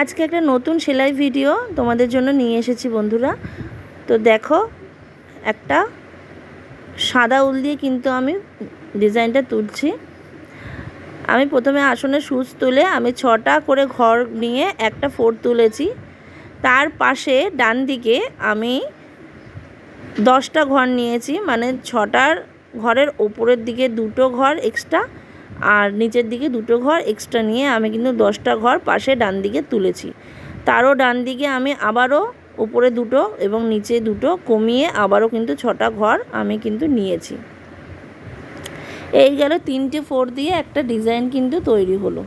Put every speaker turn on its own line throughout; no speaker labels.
আজকে একটা নতুন সেলাই ভিডিও তোমাদের জন্য নিয়ে এসেছি বন্ধুরা। তো দেখো, একটা সাদা উল দিয়ে কিন্তু আমি ডিজাইনটা তুলছি। আমি প্রথমে আসনে সুচ তুলে আমি ছটা করে ঘর নিয়ে একটা ফোর তুলেছি। তার পাশে ডান দিকে আমি দশটা ঘর নিয়েছি মানে ছটার ঘরের ওপরের দিকে দুটো ঘর এক্সট্রা আর নিচের দিকে দুটো ঘর এক্সট্রা নিয়ে আমি কিন্তু দশটা ঘর পাশে ডান দিকে তুলেছি। তারও ডান দিকে আমি আবারও উপরে দুটো এবং নিচে দুটো কমিয়ে আবারও কিন্তু ছটা ঘর আমি কিন্তু নিয়েছি। এই গেল তিনটে ফোর দিয়ে একটা ডিজাইন কিন্তু তৈরি হলো।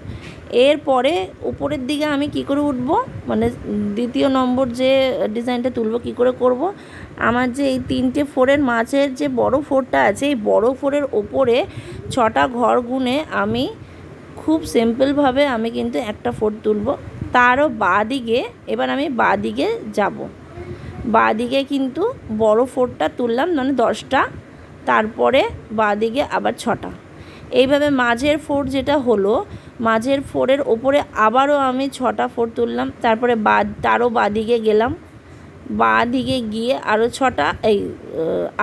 এরপরে উপরের দিকে আমি কি করে উঠব? মানে দ্বিতীয় নম্বর যে ডিজাইনটা তুলব, কি করে করব? আমার যে এই তিনটে ফোরের মাঝের যে বড় ফোরটা আছে, এই বড় ফোরের ওপরে ছটা ঘর গুনে আমি খুব সিম্পলভাবে আমি কিন্তু একটা ফোর তুলব। তারও বাঁ দিকে এবার আমি বাঁ দিকে যাব। বাঁ দিকে কিন্তু বড় ফোরটা তুললাম মানে দশটা। তারপরে বাঁ দিকে আবার ছটা। এইভাবে মাঝের ফোর যেটা হলো, মাঝের ফোরের ওপরে আবারও আমি ছটা ফোর তুললাম, তারপরে বা, তারও বাদিকে গেলাম বা দিকে গিয়ে আরও ছটা, এই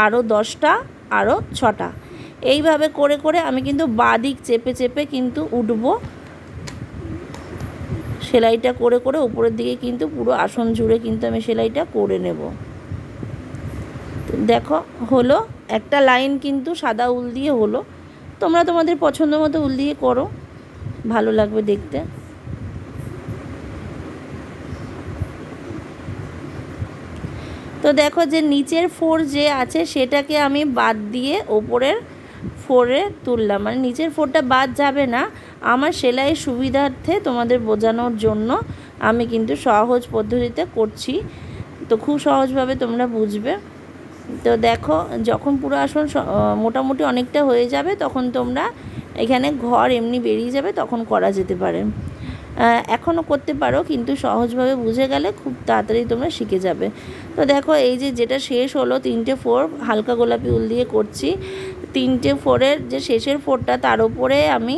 আরও দশটা, আরও ছটা। এইভাবে করে করে আমি কিন্তু বাদিক চেপে চেপে কিন্তু উঠব। সেলাইটা করে করে উপরের দিকে কিন্তু পুরো আসন জুড়ে কিন্তু আমি সেলাইটা করে নেব। দেখো, হলো একটা লাইন কিন্তু সাদা উল দিয়ে হলো। তোমরা তোমাদের পছন্দ মতো উল দিয়ে করো। ভালো লাগবে দেখতে। তো দেখো যে নিচের ফোর যে আছে সেটাকে আমি বাদ দিয়ে ওপরের ফোরে তুললাম। মানে নিচের ফোরটা বাদ যাবে না। আমার সেলাই সুবিধার্থে তোমাদের বোঝানোর জন্য আমি কিন্তু সহজ পদ্ধতিতে করছি। তো খুব সহজভাবে তোমরা বুঝবে। তো দেখো, যখন পুরো আসন মোটামুটি অনেকটা হয়ে যাবে, তখন তোমরা এখানে ঘর এমনি বেরিয়ে যাবে, তখন করা যেতে পারে। এখনও করতে পারো, কিন্তু সহজভাবে বুঝে গেলে খুব তাড়াতাড়ি তোমরা শিখে যাবে। তো দেখো, এই যে যেটা শেষ হলো, তিনটে ফোর, হালকা গোলাপি উল দিয়ে করছি। তিনটে ফোরের যে শেষের ফোরটা, তার উপরে আমি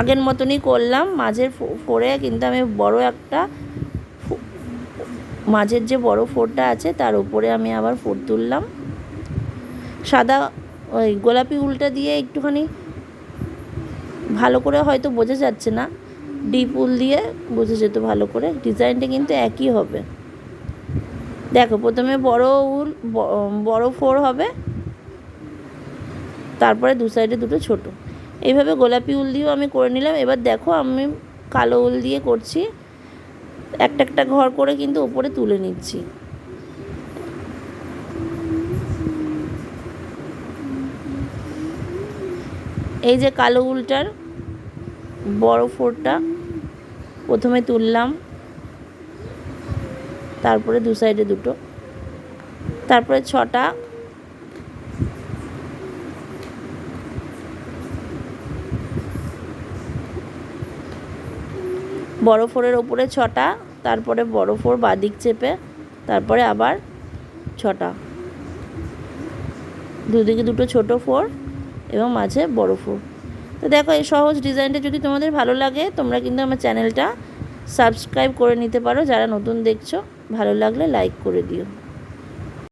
আগের মতনই করলাম। মাঝের ফোরে কিন্তু আমি বড় একটা মাঝের যে বড় ফোরটা আছে, তার উপরে আমি আবার ফোর তুললাম। সাদা ওই গোলাপি উলটা দিয়ে একটুখানি ভালো করে হয়তো বোঝা যাচ্ছে না, ডিপ উল দিয়ে বোঝা যেত ভালো করে, ডিজাইনটা কিন্তু একই হবে। দেখো, প্রথমে বড় উল বড় ফোর হবে, তারপরে দু সাইডে দুটো ছোট। এইভাবে গোলাপি উল দিয়েও আমি করে নিলাম। এবার দেখো, আমি কালো উল দিয়ে করছি। একটা একটা ঘর করে কিন্তু ওপরে তুলে নিচ্ছি। এই যে কালো উলটার বড় ফোরটা প্রথমে তুললাম, তারপরে দু সাইডে দুটো, তারপরে ছটা বড় ফোরের ওপরে ছটা, তারপরে বরফর ফোর বাদিক চেপে, তারপরে আবার ছটা। দুদিকে দুটো ছোট ফোর এবং মাঝে বড় ফোর। তো দেখো, এই সহজ ডিজাইনটা যদি তোমাদের ভালো লাগে, তোমরা কিন্তু আমার চ্যানেলটা সাবস্ক্রাইব করে নিতে পারো। যারা নতুন দেখছ, ভালো লাগলে লাইক করে দিও।